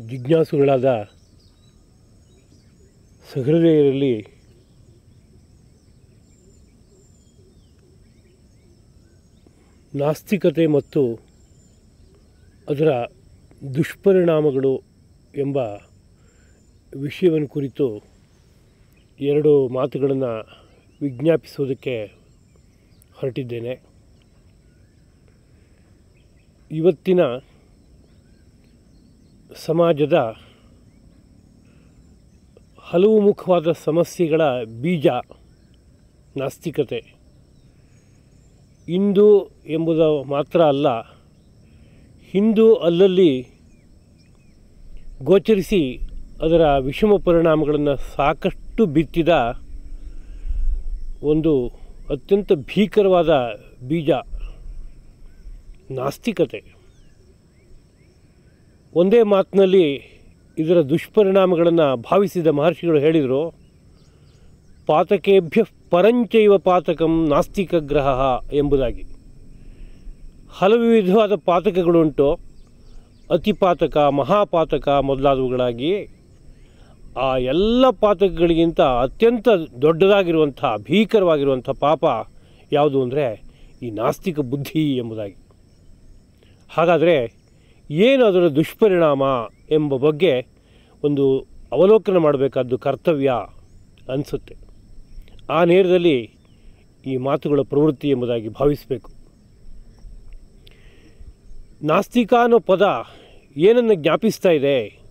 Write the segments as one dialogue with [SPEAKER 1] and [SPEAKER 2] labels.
[SPEAKER 1] ಜಿಜ್ಞಾಸುಗಳಾದ ಸಹೃದಯರಲ್ಲಿ ನಾಸ್ತಿಕತೆ ಮತ್ತು ಅದರ ದುಷ್ಪರಿಣಾಮಗಳು ಎಂಬ ವಿಷಯವನ್ನು ಕುರಿತು ಎರಡು ಮಾತುಗಳನ್ನು ವಿಜ್ಞಾಪಿಸೋದಕ್ಕೆ ಹೊರಟಿದ್ದೇನೆ. ಇವತ್ತಿನ ಸಮಾಜದ ಹಲವು ಮುಖವಾದ ಸಮಸ್ಯೆಗಳ ಬೀಜ ನಾಸ್ತಿಕತೆ. ಇಂದು ಎಂಬುದು ಮಾತ್ರ ಅಲ್ಲ, ಹಿಂದೂ ಅಲ್ಲಲ್ಲಿ ಗೋಚರಿಸಿ ಅದರ ವಿಷಮ ಪರಿಣಾಮಗಳನ್ನು ಸಾಕಷ್ಟು ಬಿತ್ತಿದ ಒಂದು ಅತ್ಯಂತ ಭೀಕರವಾದ ಬೀಜ ನಾಸ್ತಿಕತೆ. ಒಂದೇ ಮಾತಿನಲ್ಲಿ ಇದರ ದುಷ್ಪರಿಣಾಮಗಳನ್ನು ಭಾವಿಸಿದ ಮಹರ್ಷಿಗಳು ಹೇಳಿದರು, ಪಾತಕೇಭ್ಯ ಪರಂಚೈವ ಪಾತಕಂ ನಾಸ್ತಿಕ ಗ್ರಹ ಎಂಬುದಾಗಿ. ಹಲವು ವಿಧವಾದ ಪಾತಕಗಳುಂಟು. ಅತಿಪಾತಕ ಮಹಾಪಾತಕ ಮೊದಲಾದವುಗಳಾಗಿ ಆ ಎಲ್ಲ ಪಾತಕಗಳಿಗಿಂತ ಅತ್ಯಂತ ದೊಡ್ಡದಾಗಿರುವಂಥ, ಭೀಕರವಾಗಿರುವಂಥ ಪಾಪ ಯಾವುದು ಅಂದರೆ ಈ ನಾಸ್ತಿಕ ಬುದ್ಧಿ ಎಂಬುದಾಗಿ. ಹಾಗಾದರೆ ಏನು ಅದರ ದುಷ್ಪರಿಣಾಮ ಎಂಬ ಬಗ್ಗೆ ಒಂದು ಅವಲೋಕನ ಮಾಡಬೇಕಾದ್ದು ಕರ್ತವ್ಯ ಅನಿಸುತ್ತೆ. ಆ ನೇರದಲ್ಲಿ ಈ ಮಾತುಗಳ ಪ್ರವೃತ್ತಿ ಎಂಬುದಾಗಿ ಭಾವಿಸಬೇಕು. ನಾಸ್ತಿಕ ಅನ್ನೋ ಪದ ಏನನ್ನು ಜ್ಞಾಪಿಸ್ತಾ ಇದೆ?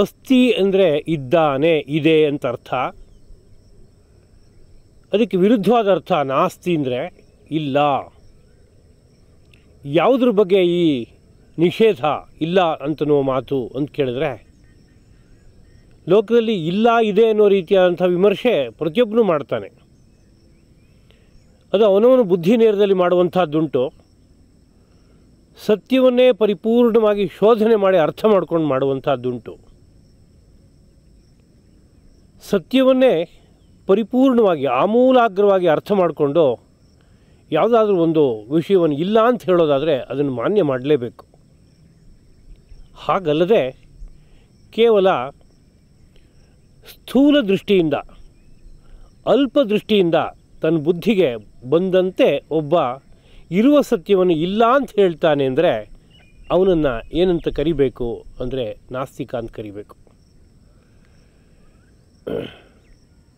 [SPEAKER 1] ಅಸ್ಥಿ ಅಂದರೆ ಇದ್ದಾನೆ, ಇದೆ ಅಂತ ಅರ್ಥ. ಅದಕ್ಕೆ ವಿರುದ್ಧವಾದ ಅರ್ಥ ನಾಸ್ತಿ ಅಂದರೆ ಇಲ್ಲ. ಯಾವುದ್ರ ಬಗ್ಗೆ ಈ ನಿಷೇಧ ಇಲ್ಲ ಅಂತನೋ ಮಾತು ಅಂತ ಕೇಳಿದ್ರೆ, ಲೋಕದಲ್ಲಿ ಇಲ್ಲ, ಇದೆ ಅನ್ನೋ ರೀತಿಯಾದಂಥ ವಿಮರ್ಶೆ ಪ್ರತಿಯೊಬ್ಬನೂ ಮಾಡ್ತಾನೆ. ಅದು ಅವನವನು ಬುದ್ಧಿ ನೇರದಲ್ಲಿ ಮಾಡುವಂಥದ್ದುಂಟು. ಸತ್ಯವನ್ನೇ ಪರಿಪೂರ್ಣವಾಗಿ ಶೋಧನೆ ಮಾಡಿ ಅರ್ಥ ಮಾಡ್ಕೊಂಡು ಮಾಡುವಂಥದ್ದುಂಟು. ಸತ್ಯವನ್ನೇ ಪರಿಪೂರ್ಣವಾಗಿ, ಆಮೂಲಾಗ್ರವಾಗಿ ಅರ್ಥ ಮಾಡಿಕೊಂಡು ಯಾವುದಾದ್ರೂ ಒಂದು ವಿಷಯವನ್ನು ಇಲ್ಲ ಅಂತ ಹೇಳೋದಾದರೆ ಅದನ್ನು ಮಾನ್ಯ ಮಾಡಲೇಬೇಕು. ಹಾಗಲ್ಲದೆ ಕೇವಲ ಸ್ಥೂಲ ದೃಷ್ಟಿಯಿಂದ, ಅಲ್ಪ ದೃಷ್ಟಿಯಿಂದ ತನ್ನ ಬುದ್ಧಿಗೆ ಬಂದಂತೆ ಒಬ್ಬ ಇರುವ ಸತ್ಯವನ್ನು ಇಲ್ಲ ಅಂತ ಹೇಳ್ತಾನೆ ಅಂದರೆ ಅವನನ್ನು ಏನಂತ ಕರಿಬೇಕು ಅಂದರೆ ನಾಸ್ತಿಕ ಅಂತ ಕರಿಬೇಕು.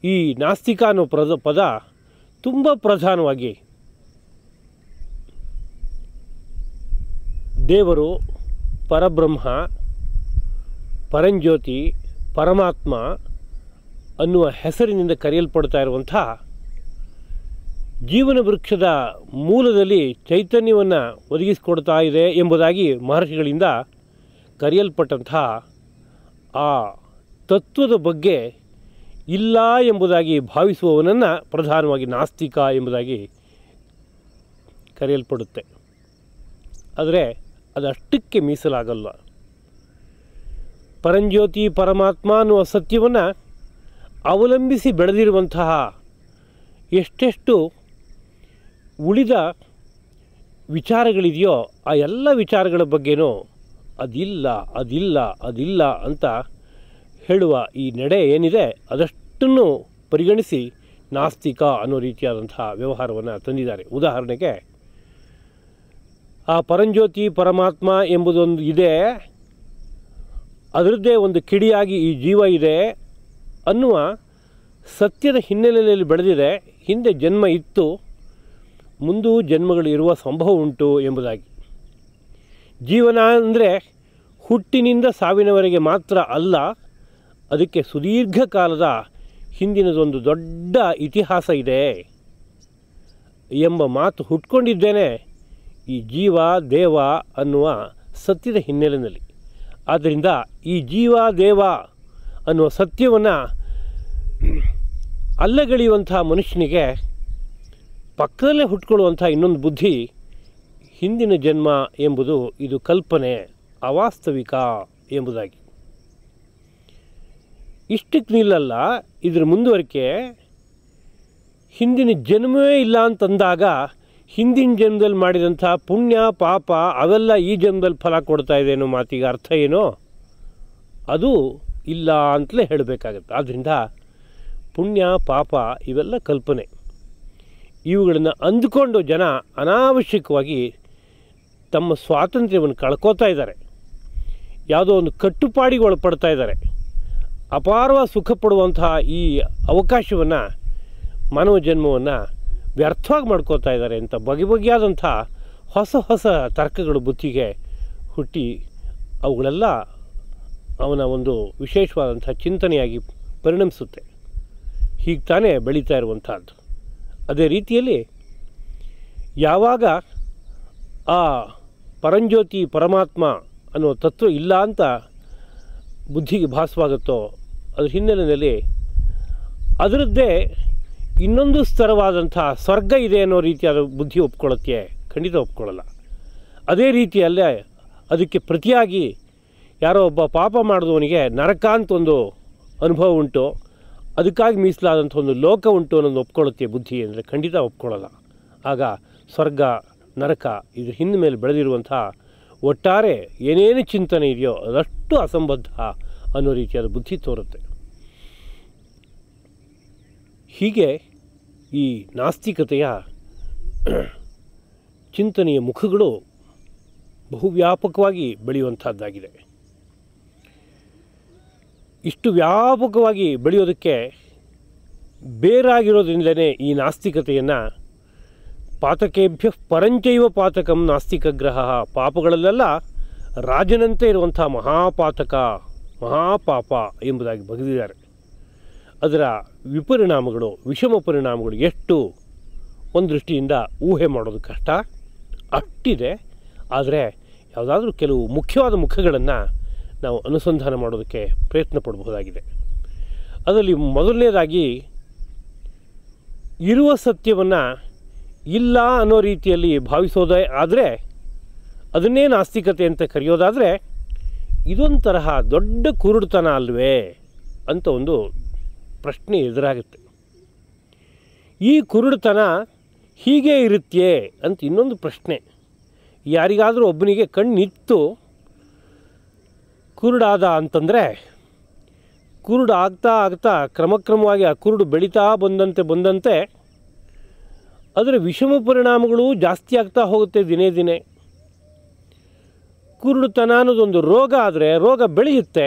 [SPEAKER 1] ಈ ನಾಸ್ತಿಕ ಅನ್ನೋ ಪ್ರದ ಪದ ತುಂಬ ಪ್ರಧಾನವಾಗಿ ದೇವರು ಪರಬ್ರಹ್ಮ, ಪರಂಜ್ಯೋತಿ, ಪರಮಾತ್ಮ ಅನ್ನುವ ಹೆಸರಿನಿಂದ ಕರೆಯಲ್ಪಡ್ತಾ ಇರುವಂಥ ಜೀವನ ವೃಕ್ಷದ ಮೂಲದಲ್ಲಿ ಚೈತನ್ಯವನ್ನು ಒದಗಿಸಿಕೊಡ್ತಾ ಇದೆ ಎಂಬುದಾಗಿ ಮಹರ್ಷಿಗಳಿಂದ ಕರೆಯಲ್ಪಟ್ಟಂಥ ಆ ತತ್ವದ ಬಗ್ಗೆ ಇಲ್ಲ ಎಂಬುದಾಗಿ ಭಾವಿಸುವವನನ್ನು ಪ್ರಧಾನವಾಗಿ ನಾಸ್ತಿಕ ಎಂಬುದಾಗಿ ಕರೆಯಲ್ಪಡುತ್ತೆ. ಆದರೆ ಅದಷ್ಟಕ್ಕೆ ಮೀಸಲಾಗಲ್ಲ. ಪರಂಜ್ಯೋತಿ ಪರಮಾತ್ಮ ಅನ್ನುವ ಸತ್ಯವನ್ನು ಅವಲಂಬಿಸಿ ಬೆಳೆದಿರುವಂತಹ ಎಷ್ಟೆಷ್ಟು ಉಳಿದ ವಿಚಾರಗಳಿದೆಯೋ ಆ ಎಲ್ಲ ವಿಚಾರಗಳ ಬಗ್ಗೆನೂ ಅದಿಲ್ಲ ಅದಿಲ್ಲ ಅದಿಲ್ಲ ಅಂತ ಹೇಳುವ ಈ ನಡೆ ಏನಿದೆ ಅದಷ್ಟನ್ನು ಪರಿಗಣಿಸಿ ನಾಸ್ತಿಕ ಅನ್ನೋ ರೀತಿಯಾದಂತಹ ವ್ಯವಹಾರವನ್ನು ತಂದಿದ್ದಾರೆ. ಉದಾಹರಣೆಗೆ ಆ ಪರಂಜ್ಯೋತಿ ಪರಮಾತ್ಮ ಎಂಬುದೊಂದು ಇದೆ. ಅದರದ್ದೇ ಒಂದು ಕಿಡಿಯಾಗಿ ಈ ಜೀವ ಇದೆ ಅನ್ನುವ ಸತ್ಯದ ಹಿನ್ನೆಲೆಯಲ್ಲಿ ಬೆಳೆದಿದೆ. ಹಿಂದೆ ಜನ್ಮ ಇತ್ತು, ಮುಂದೂ ಜನ್ಮಗಳು ಇರುವ ಸಂಭವ ಉಂಟು ಎಂಬುದಾಗಿ. ಜೀವನ ಅಂದರೆ ಹುಟ್ಟಿನಿಂದ ಸಾವಿನವರೆಗೆ ಮಾತ್ರ ಅಲ್ಲ, ಅದಕ್ಕೆ ಸುದೀರ್ಘ ಕಾಲದ ಹಿಂದಿನದೊಂದು ದೊಡ್ಡ ಇತಿಹಾಸ ಇದೆ ಎಂಬ ಮಾತು ಹುಟ್ಕೊಂಡಿದ್ದೇನೆ. ಈ ಜೀವ ದೇವ ಅನ್ನುವ ಸತ್ಯದ ಹಿನ್ನೆಲೆಯಲ್ಲಿ. ಆದ್ದರಿಂದ ಈ ಜೀವ ದೇವ ಅನ್ನುವ ಸತ್ಯವನ್ನು ಅಲ್ಲಗಳೆಯುವಂಥ ಮನುಷ್ಯನಿಗೆ ಪಕ್ಕದಲ್ಲೇ ಹುಟ್ಕೊಳ್ಳುವಂಥ ಇನ್ನೊಂದು ಬುದ್ಧಿ ಹಿಂದಿನ ಜನ್ಮ ಎಂಬುದು ಇದು ಕಲ್ಪನೆ ಅವಾಸ್ತವಿಕ ಎಂಬುದಾಗಿ. ಇಷ್ಟಕ್ಕೆ ನಿಲ್ಲಲ್ಲ, ಇದ್ರ ಮುಂದುವರಿಕೆ ಹಿಂದಿನ ಜನ್ಮವೇ ಇಲ್ಲ ಅಂತಂದಾಗ ಹಿಂದಿನ ಜನ್ಮದಲ್ಲಿ ಮಾಡಿದಂಥ ಪುಣ್ಯ, ಪಾಪ, ಅವೆಲ್ಲ ಈ ಜನ್ಮದಲ್ಲಿ ಫಲ ಕೊಡ್ತಾ ಇದೆ ಅನ್ನೋ ಮಾತಿಗೆ ಅರ್ಥ ಏನೋ? ಅದು ಇಲ್ಲ ಅಂತಲೇ ಹೇಳಬೇಕಾಗತ್ತೆ. ಆದ್ದರಿಂದ ಪುಣ್ಯ, ಪಾಪ ಇವೆಲ್ಲ ಕಲ್ಪನೆ. ಇವುಗಳನ್ನು ಅಂದುಕೊಂಡು ಜನ ಅನಾವಶ್ಯಕವಾಗಿ ತಮ್ಮ ಸ್ವಾತಂತ್ರ್ಯವನ್ನು ಕಳ್ಕೋತಾ ಇದ್ದಾರೆ. ಯಾವುದೋ ಒಂದು ಕಟ್ಟುಪಾಡಿಗೆ ಒಳಪಡ್ತಾ ಇದ್ದಾರೆ. ಅಪಾರವಾಗಿ ಸುಖ ಪಡುವಂತಹ ಈ ಅವಕಾಶವನ್ನು ಮಾನವ ಜನ್ಮವನ್ನು ವ್ಯರ್ಥವಾಗಿ ಮಾಡ್ಕೋತಾ ಇದ್ದಾರೆ ಅಂತ ಬಗೆ ಬಗೆಯಾದಂಥ ಹೊಸ ಹೊಸ ತರ್ಕಗಳು ಬುತ್ತಿಗೆ ಹುಟ್ಟಿ ಅವುಗಳೆಲ್ಲ ಅವನ ಒಂದು ವಿಶೇಷವಾದಂಥ ಚಿಂತನೆಯಾಗಿ ಪರಿಣಮಿಸುತ್ತೆ. ಹೀಗೆ ತಾನೇ ಬೆಳೀತಾ ಇರುವಂಥದ್ದು. ಅದೇ ರೀತಿಯಲ್ಲಿ ಯಾವಾಗ ಆ ಪರಂಜ್ಯೋತಿ ಪರಮಾತ್ಮ ಅನ್ನೋ ತತ್ವ ಇಲ್ಲ ಅಂತ ಬುದ್ಧಿಗೆ ಭಾಸವಾಗುತ್ತೋ ಅದ್ರ ಹಿನ್ನೆಲೆಯಲ್ಲಿ ಅದರದ್ದೇ ಇನ್ನೊಂದು ಸ್ತರವಾದಂಥ ಸ್ವರ್ಗ ಇದೆ ಅನ್ನೋ ರೀತಿಯಾದ ಬುದ್ಧಿ ಒಪ್ಕೊಳ್ಳುತ್ತೆ, ಖಂಡಿತ ಒಪ್ಕೊಳ್ಳಲ್ಲ. ಅದೇ ರೀತಿಯಲ್ಲೇ ಅದಕ್ಕೆ ಪ್ರತಿಯಾಗಿ ಯಾರೋ ಒಬ್ಬ ಪಾಪ ಮಾಡಿದವನಿಗೆ ನರಕ ಅಂತ ಒಂದು ಅನುಭವ ಉಂಟು. ಅದಕ್ಕಾಗಿ ಮೀಸಲಾದಂಥ ಒಂದು ಲೋಕ ಉಂಟು ಅನ್ನೋದು ಒಪ್ಕೊಳ್ಳುತ್ತೆ ಬುದ್ಧಿ ಅಂದರೆ ಖಂಡಿತ ಒಪ್ಕೊಳ್ಳಲ್ಲ. ಆಗ ಸ್ವರ್ಗ, ನರಕ ಇದ್ರ ಹಿಂದ ಮೇಲೆ ಬೆಳೆದಿರುವಂಥ ಒಟ್ಟಾರೆ ಏನೇನು ಚಿಂತನೆ ಇದೆಯೋ ಅದಷ್ಟು ಅಸಂಬದ್ಧ ಅನ್ನೋ ರೀತಿಯಾದ ಬುದ್ಧಿ ತೋರುತ್ತೆ. ಹೀಗೆ ಈ ನಾಸ್ತಿಕತೆಯ ಚಿಂತನೆಯ ಮುಖಗಳು ಬಹುವ್ಯಾಪಕವಾಗಿ ಬೆಳೆಯುವಂಥದ್ದಾಗಿದೆ. ಇಷ್ಟು ವ್ಯಾಪಕವಾಗಿ ಬೆಳೆಯೋದಕ್ಕೆ ಬೇರಾಗಿರೋದ್ರಿಂದಲೇ ಈ ನಾಸ್ತಿಕತೆಯನ್ನು ಪಾತಕೇಭ್ಯ ಪರಂಚೈವ ಪಾತಕಂ ನಾಸ್ತಿಕ ಗ್ರಹ ಪಾಪಗಳಲ್ಲೆಲ್ಲ ರಾಜನಂತೆ ಇರುವಂಥ ಮಹಾಪಾತಕ, ಮಹಾಪಾಪ ಎಂಬುದಾಗಿ ಬಗೆದಿದ್ದಾರೆ ಅದರ ವಿಪರಿಣಾಮಗಳು, ವಿಷಮ ಪರಿಣಾಮಗಳು ಎಷ್ಟು? ಒಂದು ದೃಷ್ಟಿಯಿಂದ ಊಹೆ ಮಾಡೋದು ಕಷ್ಟ. ಅಷ್ಟಿದೆ. ಆದರೆ ಯಾವುದಾದ್ರೂ ಕೆಲವು ಮುಖ್ಯವಾದ ಮುಖಗಳನ್ನು ನಾವು ಅನುಸಂಧಾನ ಮಾಡೋದಕ್ಕೆ ಪ್ರಯತ್ನ ಪಡಬಹುದಾಗಿದೆ. ಅದರಲ್ಲಿ ಮೊದಲನೇದಾಗಿ, ಇರುವ ಸತ್ಯವನ್ನು ಇಲ್ಲ ಅನ್ನೋ ರೀತಿಯಲ್ಲಿ ಭಾವಿಸೋದೇ ಆದರೆ, ಅದನ್ನೇ ನಾಸ್ತಿಕತೆ ಅಂತ ಕರೆಯೋದಾದರೆ, ಇದೊಂದು ತರಹ ದೊಡ್ಡ ಕುರುಡುತನ ಅಲ್ವೇ ಅಂತ ಒಂದು ಪ್ರಶ್ನೆ ಎದುರಾಗುತ್ತೆ. ಈ ಕುರುಡುತನ ಹೀಗೆ ಇರುತ್ತೆ ಅಂತ ಇನ್ನೊಂದು ಪ್ರಶ್ನೆ. ಯಾರಿಗಾದರೂ ಒಬ್ಬನಿಗೆ ಕಣ್ಣಿತ್ತು, ಕುರುಡಾದ ಅಂತಂದರೆ, ಕುರುಡು ಆಗ್ತಾ ಆಗ್ತಾ ಕ್ರಮಕ್ರಮವಾಗಿ ಆ ಕುರುಡು ಬೆಳೀತಾ ಬಂದಂತೆ ಬಂದಂತೆ ಅದರ ವಿಷಮ ಪರಿಣಾಮಗಳು ಜಾಸ್ತಿ ಆಗ್ತಾ ಹೋಗುತ್ತೆ ದಿನೇ ದಿನೇ. ಕುರುಡುತನ ಅನ್ನೋದೊಂದು ರೋಗ ಆದರೆ ರೋಗ ಬೆಳೆಯುತ್ತೆ.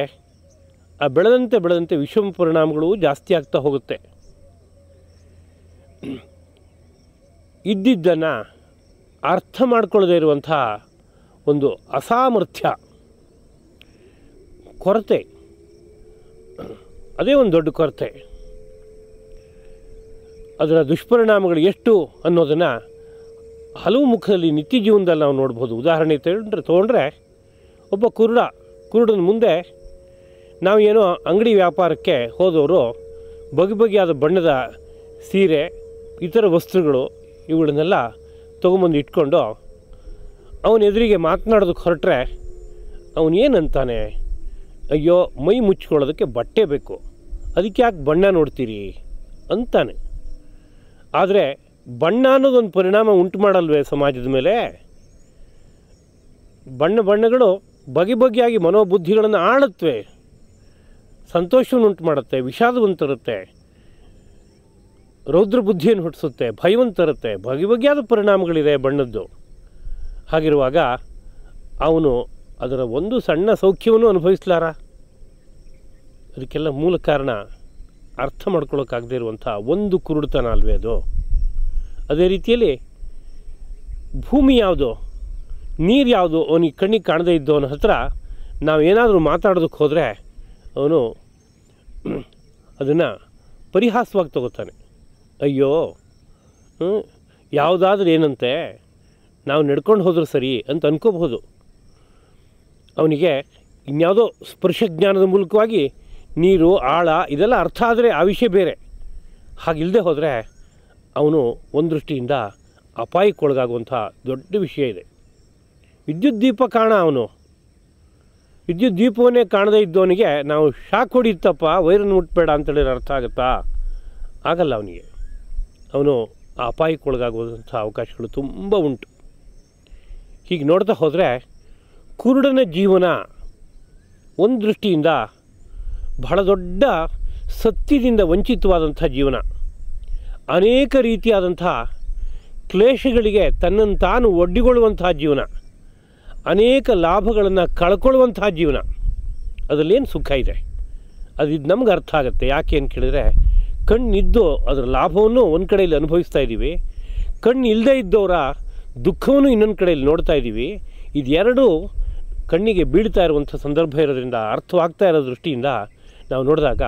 [SPEAKER 1] ಆ ಬೆಳೆದಂತೆ ಬೆಳೆದಂತೆ ವಿಷಮ ಪರಿಣಾಮಗಳು ಜಾಸ್ತಿ ಆಗ್ತಾ ಹೋಗುತ್ತೆ. ಇದ್ದಿದ್ದನ್ನು ಅರ್ಥ ಮಾಡ್ಕೊಳ್ಳದೇ ಇರುವಂಥ ಒಂದು ಅಸಾಮರ್ಥ್ಯ, ಕೊರತೆ, ಅದೇ ಒಂದು ದೊಡ್ಡ ಕೊರತೆ. ಅದರ ದುಷ್ಪರಿಣಾಮಗಳು ಎಷ್ಟು ಅನ್ನೋದನ್ನು ಹಲವು ಮುಖದಲ್ಲಿ ನಿತ್ಯ ಜೀವನದಲ್ಲಿ ನಾವು ನೋಡ್ಬೋದು. ಉದಾಹರಣೆ ತಗೊಂಡ್ರೆ, ತೊಗೊಂಡ್ರೆ ಒಬ್ಬ ಕುರುಡ, ಕುರುಡನ ಮುಂದೆ ನಾವು ಏನೋ ಅಂಗಡಿ ವ್ಯಾಪಾರಕ್ಕೆ ಹೋದವರು ಬಗೆ ಬಗೆಯಾದ ಬಣ್ಣದ ಸೀರೆ, ಇತರ ವಸ್ತ್ರಗಳು ಇವುಗಳನ್ನೆಲ್ಲ ತೊಗೊಂಬಂದು ಇಟ್ಕೊಂಡು ಅವನ ಎದುರಿಗೆ ಮಾತನಾಡೋದಕ್ಕೆ ಹೊರಟ್ರೆ ಅವನೇನಂತಾನೆ ಅಯ್ಯೋ, ಮೈ ಮುಚ್ಕೊಳ್ಳೋದಕ್ಕೆ ಬಟ್ಟೆ ಬೇಕು. ಅದಕ್ಕೆ ಯಾಕೆ ಬಣ್ಣ ನೋಡ್ತೀರಿ? ಅಂತಾನೆ. ಆದರೆ ಬಣ್ಣ ಅನ್ನೋದೊಂದು ಪರಿಣಾಮ ಉಂಟು ಮಾಡಲ್ವೇ ಸಮಾಜದ ಮೇಲೆ? ಬಣ್ಣ ಬಣ್ಣಗಳು ಬಗೆ ಬಗೆಯಾಗಿ ಮನೋಬುದ್ಧಿಗಳನ್ನು ಆಳುತ್ತವೆ. ಸಂತೋಷವನ್ನು ಉಂಟು ಮಾಡುತ್ತೆ ವಿಷಾದವನ್ನು ತರುತ್ತೆ. ರೌದ್ರ ಬುದ್ಧಿಯನ್ನು ಹುಟ್ಟಿಸುತ್ತೆ, ಭಯವನ್ನು ತರುತ್ತೆ. ಬಗೆ ಬಗೆಯಾದ ಪರಿಣಾಮಗಳಿದೆ ಬಣ್ಣದ್ದು. ಹಾಗಿರುವಾಗ ಅವನು ಅದರ ಒಂದು ಸಣ್ಣ ಸೌಖ್ಯವನ್ನು ಅನುಭವಿಸ್ಲಾರ? ಅದಕ್ಕೆಲ್ಲ ಮೂಲ ಕಾರಣ ಅರ್ಥ ಮಾಡ್ಕೊಳ್ಳೋಕ್ಕಾಗದೇ ಇರುವಂಥ ಒಂದು ಕುರುಡುತನ ಅಲ್ವೇ ಅದು. ಅದೇ ರೀತಿಯಲ್ಲಿ ಭೂಮಿ ಯಾವುದು, ನೀರು ಯಾವುದು, ಅವನಿಗೆ ಕಣ್ಣಿಗೆ ಕಾಣದೇ ಇದ್ದವನ ಹತ್ರ ನಾವು ಏನಾದರೂ ಮಾತಾಡೋದಕ್ಕೆ ಹೋದರೆ ಅವನು ಅದನ್ನು ಪರಿಹಾಸವಾಗಿ ತಗೋತಾನೆ. ಅಯ್ಯೋ ಯಾವುದಾದ್ರೂ ಏನಂತೆ, ನಾವು ನಡ್ಕೊಂಡು ಹೋದ್ರೆ ಸರಿ ಅಂತ ಅನ್ಕೋಬಹುದು. ಅವನಿಗೆ ಇನ್ಯಾವುದೋ ಸ್ಪರ್ಶ ಜ್ಞಾನದ ಮೂಲಕವಾಗಿ ನೀರು, ಆಳ ಇದೆಲ್ಲ ಅರ್ಥ ಆದರೆ ಆ ವಿಷಯ ಬೇರೆ. ಹಾಗಿಲ್ಲದೆ ಹೋದರೆ ಅವನು ಒಂದು ದೃಷ್ಟಿಯಿಂದ ಅಪಾಯಕ್ಕೊಳಗಾಗುವಂಥ ದೊಡ್ಡ ವಿಷಯ ಇದೆ. ವಿದ್ಯುತ್ ದೀಪ ಕಾಣ ಅವನು. ವಿದ್ಯುತ್ ದೀಪವನ್ನೇ ಕಾಣದೇ ಇದ್ದವನಿಗೆ ನಾವು ಶಾಕ್ ಹೊಡಿತಪ್ಪ ವೈರನ್ನು ಮುಟ್ಬೇಡ ಅಂತೇಳಿ ಅರ್ಥ ಆಗುತ್ತಾ? ಆಗಲ್ಲ ಅವನಿಗೆ. ಅವನು ಆ ಅಪಾಯಕ್ಕೊಳಗಾಗುವಂಥ ಅವಕಾಶಗಳು ತುಂಬ ಉಂಟು. ಹೀಗೆ ನೋಡ್ತಾ ಹೋದರೆ ಕುರುಡನ ಜೀವನ ಒಂದು ದೃಷ್ಟಿಯಿಂದ ಬಹಳ ದೊಡ್ಡ ಸತ್ಯದಿಂದ ವಂಚಿತವಾದಂಥ ಜೀವನ. ಅನೇಕ ರೀತಿಯಾದಂಥ ಕ್ಲೇಶಗಳಿಗೆ ತನ್ನನ್ನು ತಾನು ಒಡ್ಡಿಕೊಳ್ಳುವಂತಹ ಜೀವನ. ಅನೇಕ ಲಾಭಗಳನ್ನು ಕಳ್ಕೊಳ್ಳುವಂತಹ ಜೀವನ. ಅದರಲ್ಲೇನು ಸುಖ ಇದೆ? ಅದು ಇದು ನಮ್ಗೆ ಅರ್ಥ ಆಗುತ್ತೆ. ಯಾಕೆ ಅಂತ ಕೇಳಿದ್ರೆ, ಕಣ್ಣಿದ್ದು ಅದರ ಲಾಭವನ್ನು ಒಂದು ಕಡೆಯಲ್ಲಿ ಅನುಭವಿಸ್ತಾ ಇದ್ದೀವಿ ಕಣ್ಣು ಇಲ್ಲದೇ ಇದ್ದವರ ದುಃಖವನ್ನು ಇನ್ನೊಂದು ಕಡೆಯಲ್ಲಿ ನೋಡ್ತಾ ಇದ್ದೀವಿ ಇದೆರಡು ಕಣ್ಣಿಗೆ ಬೀಳ್ತಾ ಇರುವಂಥ ಸಂದರ್ಭ ಇರೋದ್ರಿಂದ, ಅರ್ಥವಾಗ್ತಾ ಇರೋ ದೃಷ್ಟಿಯಿಂದ ನಾವು ನೋಡಿದಾಗ,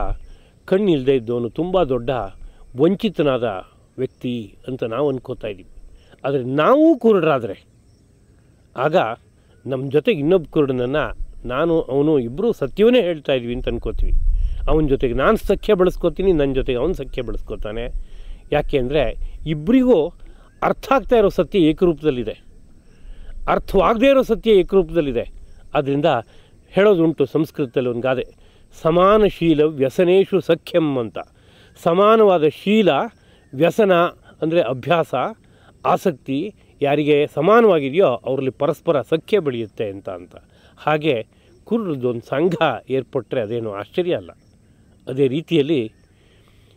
[SPEAKER 1] ಕಣ್ಣು ಇಲ್ಲದೆ ಇದ್ದವನು ತುಂಬ ದೊಡ್ಡ ವಂಚಿತನಾದ ವ್ಯಕ್ತಿ ಅಂತ ನಾವು ಅಂದ್ಕೋತಾ ಇದ್ದೀವಿ ಆದರೆ ನಾವು ಕುರುಡರಾದರೆ. ಆಗ ನಮ್ಮ ಜೊತೆಗೆ ಇನ್ನೊಬ್ಬ ಕುರುಡನನ್ನು ನಾನು, ಅವನು ಇಬ್ಬರು ಸತ್ಯವನ್ನೇ ಹೇಳ್ತಾ ಇದ್ವಿ ಅಂತ ಅನ್ಕೋತೀವಿ. ಅವನ ಜೊತೆಗೆ ನಾನು ಸಖ್ಯ ಬಳಸ್ಕೋತೀನಿ ನನ್ನ ಜೊತೆಗೆ ಅವನು ಸಖ್ಯ ಬಳಸ್ಕೋತಾನೆ. ಯಾಕೆ ಅಂದರೆ ಇಬ್ಬರಿಗೂ ಅರ್ಥ ಆಗ್ತಾ ಇರೋ ಸತ್ಯ ಏಕರೂಪದಲ್ಲಿದೆ. ಅರ್ಥವಾಗದೇ ಇರೋ ಸತ್ಯ ಏಕರೂಪದಲ್ಲಿದೆ. ಆದ್ದರಿಂದ ಹೇಳೋದುಂಟು ಸಂಸ್ಕೃತದಲ್ಲಿ ಒಂದು ಗಾದೆ. ಸಮಾನ ಶೀಲ ವ್ಯಸನೇಶು ಸಖ್ಯಂ ಅಂತ. ಸಮಾನವಾದ ಶೀಲ ವ್ಯಸನ ಅಂದರೆ ಅಭ್ಯಾಸ, ಆಸಕ್ತಿ ಯಾರಿಗೆ ಸಮಾನವಾಗಿದೆಯೋ ಅವರಲ್ಲಿ ಪರಸ್ಪರ ಸಖ್ಯ ಬೆಳೆಯುತ್ತೆ ಅಂತ ಅಂತ. ಹಾಗೆ ಕುರುಡದೊಂದು ಸಂಘ ಏರ್ಪಟ್ಟರೆ ಅದೇನು ಆಶ್ಚರ್ಯ ಅಲ್ಲ. ಅದೇ ರೀತಿಯಲ್ಲಿ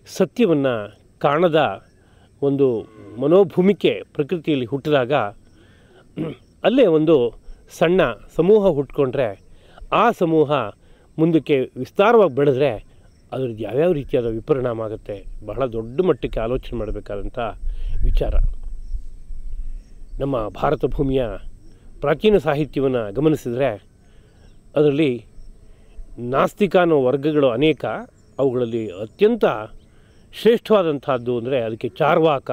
[SPEAKER 1] ಸತ್ಯವನ್ನು ಕಾಣದ ಒಂದು ಮನೋಭೂಮಿಕೆ ಪ್ರಕೃತಿಯಲ್ಲಿ ಹುಟ್ಟಿದಾಗ ಅಲ್ಲೇ ಒಂದು ಸಣ್ಣ ಸಮೂಹ ಹುಟ್ಕೊಂಡ್ರೆ ಆ ಸಮೂಹ ಮುಂದಕ್ಕೆ ವಿಸ್ತಾರವಾಗಿ ಬೆಳೆದ್ರೆ ಅದ್ರದ್ದು ಯಾವ್ಯಾವ ರೀತಿಯಾದ ವಿಪರಿಣಾಮ ಆಗುತ್ತೆ? ಬಹಳ ದೊಡ್ಡ ಮಟ್ಟಕ್ಕೆ ಆಲೋಚನೆ ಮಾಡಬೇಕಾದಂಥ ವಿಚಾರ. ನಮ್ಮ ಭಾರತ ಭೂಮಿಯ ಪ್ರಾಚೀನ ಸಾಹಿತ್ಯವನ್ನು ಗಮನಿಸಿದರೆ ಅದರಲ್ಲಿ ನಾಸ್ತಿಕ ಅನ್ನೋ ವರ್ಗಗಳು ಅನೇಕ, ಅವುಗಳಲ್ಲಿ ಅತ್ಯಂತ ಶ್ರೇಷ್ಠವಾದಂಥದ್ದು ಅಂದರೆ ಅದಕ್ಕೆ ಚಾರ್ವಾಕ,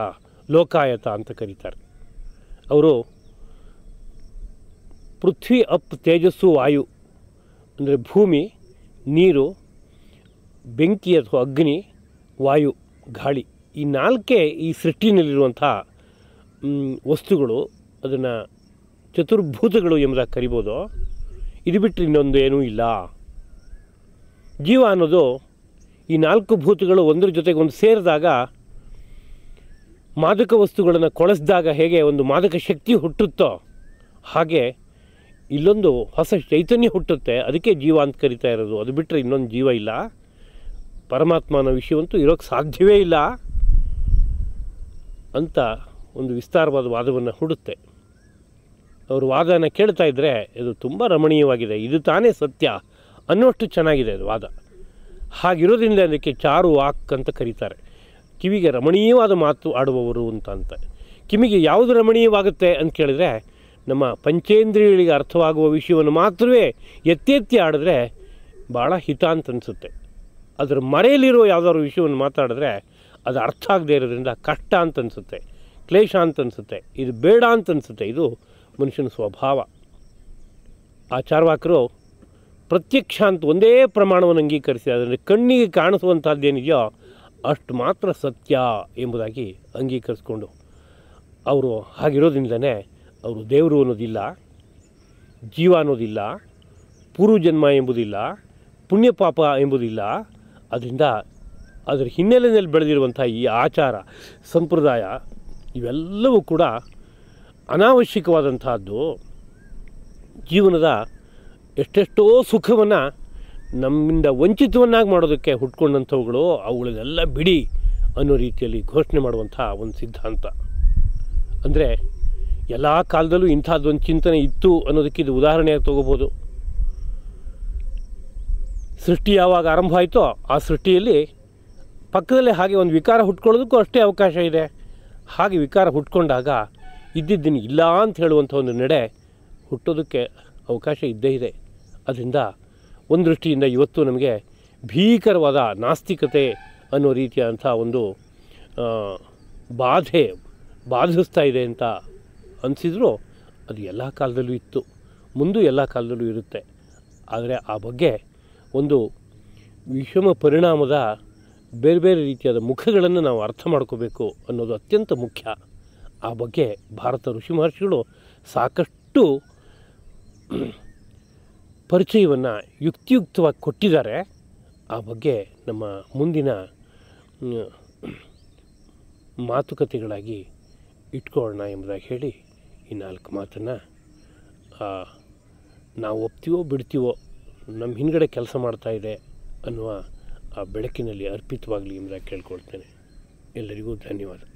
[SPEAKER 1] ಲೋಕಾಯತ ಅಂತ ಕರೀತಾರೆ. ಅವರು ಪೃಥ್ವಿ ಅಪ್ ತೇಜಸ್ಸು ವಾಯು ಅಂದರೆ ಭೂಮಿ, ನೀರು, ಬೆಂಕಿ ಅಥವಾ ಅಗ್ನಿ, ವಾಯು, ಗಾಳಿ ಈ ನಾಲ್ಕೇ ಈ ಸೃಷ್ಟಿನಲ್ಲಿರುವಂಥ ವಸ್ತುಗಳು, ಅದನ್ನು ಚತುರ್ಭೂತಗಳು ಎಂಬುದಾಗಿ ಕರಿಬೋದು. ಇದು ಬಿಟ್ಟರೆ ಇನ್ನೊಂದು ಏನೂ ಇಲ್ಲ. ಜೀವ ಅನ್ನೋದು ಈ ನಾಲ್ಕು ಭೂತಗಳು ಒಂದರ ಜೊತೆಗೆ ಒಂದು ಸೇರಿದಾಗ ಮಾದಕ ವಸ್ತುಗಳನ್ನು ಕೊಳೆಸಿದಾಗ ಹೇಗೆ ಒಂದು ಮಾದಕ ಶಕ್ತಿ ಹುಟ್ಟುತ್ತೋ ಹಾಗೆ ಇಲ್ಲೊಂದು ಹೊಸ ಚೈತನ್ಯ ಹುಟ್ಟುತ್ತೆ. ಅದಕ್ಕೆ ಜೀವ ಅಂತ ಕರಿತಾ ಇರೋದು. ಅದು ಬಿಟ್ಟರೆ ಇನ್ನೊಂದು ಜೀವ ಇಲ್ಲ. ಪರಮಾತ್ಮನ ವಿಷಯವಂತೂ ಇರೋಕ್ಕೆ ಸಾಧ್ಯವೇ ಇಲ್ಲ ಅಂತ ಒಂದು ವಿಸ್ತಾರವಾದ ವಾದವನ್ನು ಹುಡುತ್ತೆ. ಅವರು ವಾದನ ಕೇಳ್ತಾ ಇದ್ದರೆ ಇದು ತುಂಬ ರಮಣೀಯವಾಗಿದೆ. ಇದು ತಾನೇ ಸತ್ಯ ಅನ್ನೋಷ್ಟು ಚೆನ್ನಾಗಿದೆ ಅದು ವಾದ. ಹಾಗಿರೋದ್ರಿಂದ ಅದಕ್ಕೆ ಚಾರು ವಾಕ್ ಅಂತ ಕರೀತಾರೆ. ಕಿವಿಗೆ ರಮಣೀಯವಾದ ಮಾತು ಆಡುವವರು ಅಂತ ಅಂತ ಕಿವಿಗೆ ಯಾವುದು ರಮಣೀಯವಾಗುತ್ತೆ ಅಂತ ಕೇಳಿದ್ರೆ ನಮ್ಮ ಪಂಚೇಂದ್ರಿಯಗಳಿಗೆ ಅರ್ಥವಾಗುವ ವಿಷಯವನ್ನು ಮಾತ್ರವೇ ಎತ್ತಿ ಎತ್ತಿ ಆಡಿದ್ರೆ ಭಾಳ ಹಿತ ಅಂತ ಅನಿಸುತ್ತೆ. ಅದರ ಮರೆಯಲ್ಲಿರೋ ಯಾವುದಾದ್ರು ವಿಷಯವನ್ನು ಮಾತಾಡಿದ್ರೆ ಅದು ಅರ್ಥ ಆಗದೇ ಇರೋದ್ರಿಂದ ಕಷ್ಟ ಅಂತ ಅನಿಸುತ್ತೆ. ಕ್ಲೇಶ ಅಂತ ಅನಿಸುತ್ತೆ. ಇದು ಬೇಡ ಅಂತ ಅನಿಸುತ್ತೆ. ಇದು ಮನುಷ್ಯನ ಸ್ವಭಾವ. ಆ ಚಾರ್ವಾಕರು ಪ್ರತ್ಯಕ್ಷ ಅಂತ ಒಂದೇ ಪ್ರಮಾಣವನ್ನು ಅಂಗೀಕರಿಸಿ ಅದರಲ್ಲಿ ಕಣ್ಣಿಗೆ ಕಾಣಿಸುವಂಥದ್ದೇನಿದೆಯೋ ಅಷ್ಟು ಮಾತ್ರ ಸತ್ಯ ಎಂಬುದಾಗಿ ಅಂಗೀಕರಿಸ್ಕೊಂಡು ಅವರು ಹಾಗಿರೋದ್ರಿಂದಲೇ ಅವರು ದೇವರು ಅನ್ನೋದಿಲ್ಲ, ಜೀವ ಅನ್ನೋದಿಲ್ಲ ಪೂರ್ವಜನ್ಮ ಎಂಬುದಿಲ್ಲ, ಪುಣ್ಯಪಾಪ ಎಂಬುದಿಲ್ಲ. ಅದರಿಂದ ಅದರ ಹಿನ್ನೆಲೆಯಲ್ಲಿ ಬೆಳೆದಿರುವಂಥ ಈ ಆಚಾರ, ಸಂಪ್ರದಾಯ ಇವೆಲ್ಲವೂ ಕೂಡ ಅನಾವಶ್ಯಕವಾದಂತಹದ್ದು. ಜೀವನದ ಎಷ್ಟೆಷ್ಟೋ ಸುಖವನ್ನು ನಮ್ಮಿಂದ ವಂಚಿತವನ್ನಾಗಿ ಮಾಡೋದಕ್ಕೆ ಹುಟ್ಕೊಂಡಂಥವುಗಳು, ಅವುಗಳನ್ನೆಲ್ಲ ಬಿಡಿ ಅನ್ನೋ ರೀತಿಯಲ್ಲಿ ಘೋಷಣೆ ಮಾಡುವಂಥ ಒಂದು ಸಿದ್ಧಾಂತ. ಅಂದರೆ ಎಲ್ಲ ಕಾಲದಲ್ಲೂ ಇಂಥದ್ದೊಂದು ಚಿಂತನೆ ಇತ್ತು ಅನ್ನೋದಕ್ಕೆ ಇದು ಉದಾಹರಣೆಯಾಗಿ ತಗೋಬೋದು ಸೃಷ್ಟಿ ಯಾವಾಗ ಆರಂಭ ಆಯಿತೋ ಆ ಸೃಷ್ಟಿಯಲ್ಲಿ ಪಕ್ಕದಲ್ಲೇ ಹಾಗೆ ಒಂದು ವಿಕಾರ ಹುಟ್ಕೊಳ್ಳೋದಕ್ಕೂ ಅಷ್ಟೇ ಅವಕಾಶ ಇದೆ. ಹಾಗೆ ವಿಕಾರ ಹುಟ್ಕೊಂಡಾಗ ಇದ್ದಿದ್ದೀನಿ ಇಲ್ಲ ಅಂತ ಹೇಳುವಂಥ ಒಂದು ನಡೆ ಹುಟ್ಟೋದಕ್ಕೆ ಅವಕಾಶ ಇದ್ದೇ ಇದೆ. ಅದರಿಂದ ಒಂದು ದೃಷ್ಟಿಯಿಂದ ಇವತ್ತು ನಮಗೆ ಭೀಕರವಾದ ನಾಸ್ತಿಕತೆ ಅನ್ನೋ ರೀತಿಯಾದಂಥ ಒಂದು ಬಾಧೆ ಬಾಧಿಸ್ತಾ ಇದೆ ಅಂತ ಅನಿಸಿದ್ರು ಅದು ಎಲ್ಲ ಕಾಲದಲ್ಲೂ ಇತ್ತು. ಮುಂದೂ ಎಲ್ಲ ಕಾಲದಲ್ಲೂ ಇರುತ್ತೆ. ಆದರೆ ಆ ಬಗ್ಗೆ ಒಂದು ವಿಷಮ ಪರಿಣಾಮದ ಬೇರೆ ಬೇರೆ ರೀತಿಯಾದ ಮುಖಗಳನ್ನು ನಾವು ಅರ್ಥ ಮಾಡ್ಕೋಬೇಕು ಅನ್ನೋದು ಅತ್ಯಂತ ಮುಖ್ಯ. ಆ ಬಗ್ಗೆ ಭಾರತ ಋಷಿ ಮಹರ್ಷಿಗಳು ಸಾಕಷ್ಟು ಪರಿಚಯವನ್ನು ಯುಕ್ತಿಯುಕ್ತವಾಗಿ ಕೊಟ್ಟಿದ್ದಾರೆ. ಆ ಬಗ್ಗೆ ನಮ್ಮ ಮುಂದಿನ ಮಾತುಕತೆಗಳಾಗಿ ಇಟ್ಕೊಳ್ಳೋಣ ಎಂಬುದಾಗಿ ಹೇಳಿ ಈ ನಾಲ್ಕು ಮಾತನ್ನು ನಾವು ಒಪ್ತೀವೋ ಬಿಡ್ತೀವೋ, ನಮ್ಮ ಹಿಂದ್ಗಡೆ ಕೆಲಸ ಮಾಡ್ತಾ ಇದೆ ಅನ್ನುವ ಆ ಬೆಳಕಿನಲ್ಲಿ ಅರ್ಪಿತವಾಗಲಿ ಎಂಬುದಾಗಿ ಕೇಳ್ಕೊಳ್ತೇನೆ. ಎಲ್ಲರಿಗೂ ಧನ್ಯವಾದ.